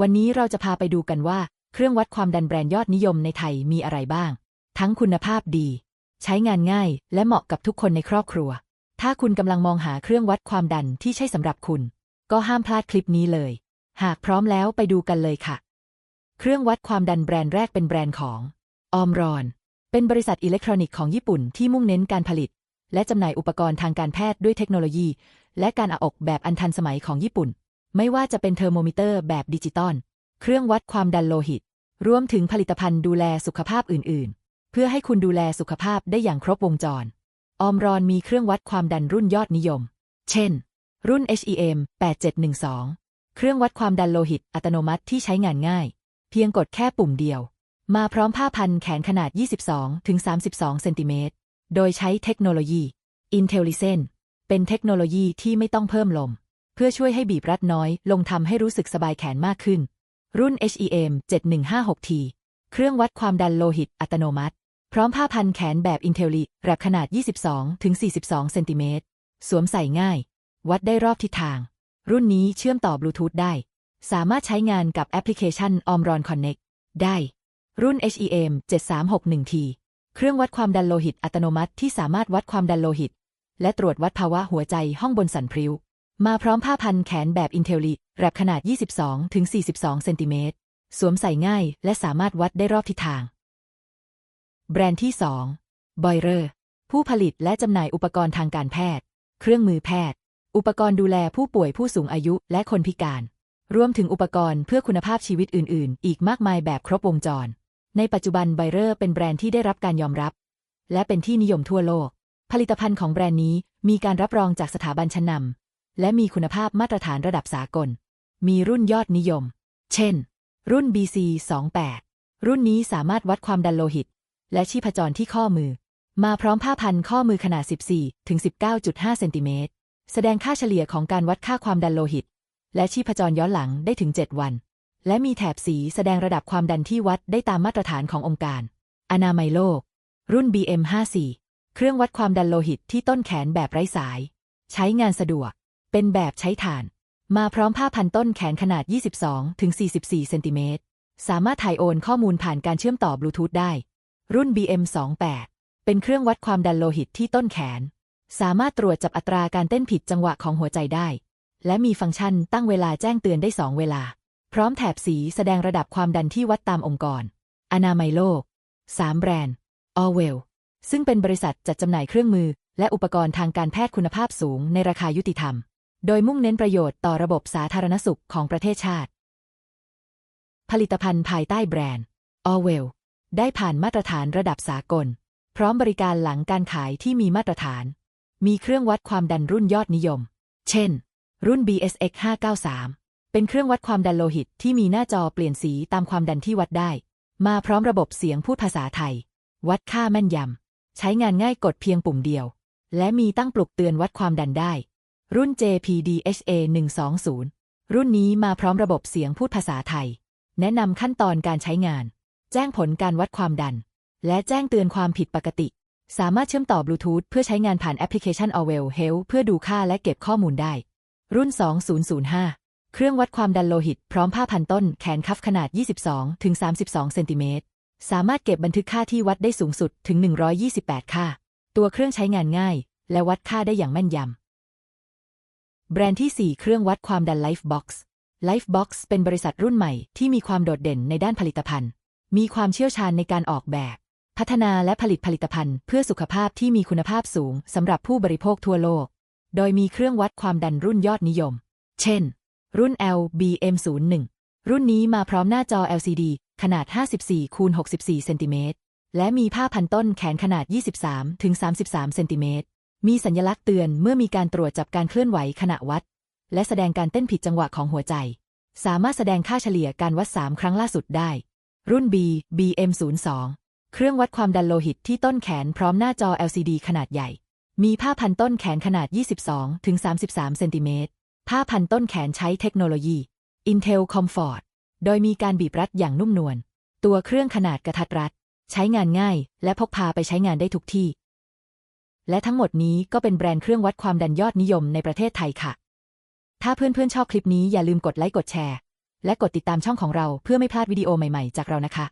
วันนี้เราจะพาไปดูกันว่า เครื่องวัดความดันแบรนด์ยอดนิยมในไทยมีอะไรบ้าง ทั้งคุณภาพดี ใช้งานง่ายและเหมาะกับทุกคนในครอบครัว ถ้าคุณกำลังมองหาเครื่องวัดความดันที่ใช่สำหรับคุณ ก็ห้ามพลาดคลิปนี้เลย หากพร้อมแล้วไปดูกันเลยค่ะ เครื่องวัดความดันแบรนด์แรกเป็นแบรนด์ของออมรอน เป็นบริษัทอิเล็กทรอนิกส์ของญี่ปุ่นที่มุ่งเน้นการผลิต และจำหน่ายอุปกรณ์ทางการแพทย์ด้วยเทคโนโลยี และการอาอกแบบอันทันสมัยของญี่ปุ่น ไม่ว่าจะเป็นเทอร์โมมิเตอร์แบบดิจิตอล เครื่องวัดความดันโลหิต รวมถึงผลิตภัณฑ์ดูแลสุขภาพอื่นๆ เพื่อให้คุณดูแลสุขภาพได้อย่างครบวงจร ออมรอนมีเครื่องวัดความดันรุ่นยอดนิยม เช่น รุ่น HEM 8712 เครื่องวัดความดันโลหิตอัตโนมัติที่ใช้งานง่าย เพียงกดแค่ปุ่มเดียว มาพร้อมผ้าพันแขนขนาด 22-32 เซนติเมตร โดยใช้เทคโนโลยี Intellicent เป็นเทคโนโลยีที่ไม่ต้องเพิ่มลม พื่อช่วยให้บีบรัดน้อย ลงทำให้รู้สึกสบายแขนมากขึ้น รุ่น HEM 7156T เครื่องวัดความดันโลหิตอัตโนมัติ พร้อมผ้าพันแขนแบบ Intelli แรบขนาด 22-42 เซนติเมตร สวมใส่ง่าย วัดได้รอบทิศทาง รุ่นนี้เชื่อมต่อบลูทูธได้ สามารถใช้งานกับแอปพลิเคชัน Omron Connect ได้ รุ่น HEM 7361T เครื่องวัดความดันโลหิตอัตโนมัติที่สามารถวัดความดันโลหิต และตรวจวัดภาวะหัวใจห้องบนสันพริ้ว มาพร้อมผ้าพันแขนแบบ Intelli แรบขนาด 22-42 เซนติเมตร สวมใส่ง่ายและสามารถวัดได้รอบทิศทาง แบรนด์ที่2 b o y r e r ผู้ผลิตและจำหน่ายอุปกรณ์ทางการแพทย์ เครื่องมือแพทย์ อุปกรณ์ดูแลผู้ป่วยผู้สูงอายุและคนพิการ รวมถึงอุปกรณ์เพื่อคุณภาพชีวิตอื่น ๆ อีกมากมายแบบครบวงจร ในปัจจุบันไบเรอร์เป็นแบรนด์ที่ได้รับการยอมรับ และเป็นที่นิยมทั่วโลก ผลิตภัณฑ์ของแบรนด์นี้มีการรับรองจากสถาบันชั้นนำ และมีคุณภาพมาตรฐานระดับสากล มีรุ่นยอดนิยม เช่น รุ่น BC 28 รุ่นนี้สามารถวัดความดันโลหิต และชีพจรที่ข้อมือ มาพร้อมผ้าพันข้อมือขนาด 14 ถึง 19.5 เซนติเมตร แสดงค่าเฉลี่ยของการวัดค่าความดันโลหิต และชีพจรย้อนหลังได้ถึง 7 วัน และมีแถบสีแสดงระดับความดันที่วัดได้ตามมาตรฐานขององค์การ อนามัยโลก รุ่น BM 54 เครื่องวัดความดันโลหิตที่ต้นแขนแบบไร้สาย ใช้งานสะดวก เป็นแบบใช้ถ่าน มาพร้อมผ้าพันต้นแขนขนาด 22 ถึง 44 เซนติเมตร สามารถถ่ายโอนข้อมูลผ่านการเชื่อมต่อบลูทูธได้ รุ่น BM 28 เป็นเครื่องวัดความดันโลหิตที่ต้นแขน สามารถตรวจจับอัตราการเต้นผิดจังหวะของหัวใจได้ และมีฟังก์ชันตั้งเวลาแจ้งเตือนได้2เวลา พร้อมแถบสีแสดงระดับความดันที่วัดตามองค์กร อนามัยโลก 3 แบรนด์ Orwell ซึ่งเป็นบริษัทจัดจำหน่ายเครื่องมือ และอุปกรณ์ทางการแพทย์คุณภาพสูงในราคายุติธรรม โดยมุ่งเน้นประโยชน์ต่อระบบสาธารณสุขของประเทศชาติ ผลิตภัณฑ์ภายใต้แบรนด์ Orwell ได้ผ่านมาตรฐานระดับสากล พร้อมบริการหลังการขายที่มีมาตรฐาน มีเครื่องวัดความดันรุ่นยอดนิยม เช่น รุ่น BSX 593 เป็นเครื่องวัดความดันโลหิตที่มีหน้าจอเปลี่ยนสีตามความดันที่วัดได้ มาพร้อมระบบเสียงพูดภาษาไทย วัดค่าแม่นยำ ใช้งานง่ายกดเพียงปุ่มเดียว และมีตั้งปลุกเตือนวัดความดันได้ รุ่น JPDHA 120 รุ่นนี้มาพร้อมระบบเสียงพูดภาษาไทย แนะนำขั้นตอนการใช้งาน แจ้งผลการวัดความดัน และแจ้งเตือนความผิดปกติ สามารถเชื่อมต่อบลูทูธเพื่อใช้งานผ่านแอปพลิเคชัน Orwell Health เพื่อดูค่าและเก็บข้อมูลได้ รุ่น 2005 เครื่องวัดความดันโลหิต พร้อมผ้าพันต้นแขนคัฟขนาด 22-32 เซนติเมตร สามารถเก็บบันทึกค่าที่วัดได้สูงสุดถึง 128 ค่า ตัวเครื่องใช้งานง่าย และวัดค่าได้อย่างแม่นยำ แบรนด์ที่ 4 เครื่องวัดความดัน Lifebox Lifebox เป็นบริษัทรุ่นใหม่ที่มีความโดดเด่นในด้านผลิตภัณฑ์ มีความเชี่ยวชาญในการออกแบบ พัฒนาและผลิตผลิตภัณฑ์ เพื่อสุขภาพที่มีคุณภาพสูงสำหรับผู้บริโภคทั่วโลก โดยมีเครื่องวัดความดันรุ่นยอดนิยม เช่น รุ่น LBM01 รุ่นนี้มาพร้อมหน้าจอ LCD ขนาด 54คูณ64เซนติเมตรและมีผ้าพันต้นแขนขนาด 23ถึง33เซนติเมตร มีสัญลักษณ์เตือนเมื่อมีการตรวจจับการเคลื่อนไหวขณะวัด และแสดงการเต้นผิดจังหวะของหัวใจ สามารถแสดงค่าเฉลี่ยการวัด 3 ครั้งล่าสุดได้ รุ่น B BM02 เครื่องวัดความดันโลหิตที่ต้นแขนพร้อมหน้าจอ LCD ขนาดใหญ่ มีผ้าพันต้นแขนขนาด 22ถึง33เซนติเมตรผ้าพันต้นแขนใช้เทคโนโลยี Intel Comfort โดยมีการบีบรัดอย่างนุ่มนวล ตัวเครื่องขนาดกระทัดรัด ใช้งานง่าย และพกพาไปใช้งานได้ทุกที่ และทั้งหมดนี้ก็เป็นแบรนด์เครื่องวัดความดันยอดนิยมในประเทศไทยค่ะ ถ้าเพื่อนๆชอบคลิปนี้อย่าลืมกดไลค์กดแชร์ และกดติดตามช่องของเราเพื่อไม่พลาดวิดีโอใหม่ๆจากเรานะคะ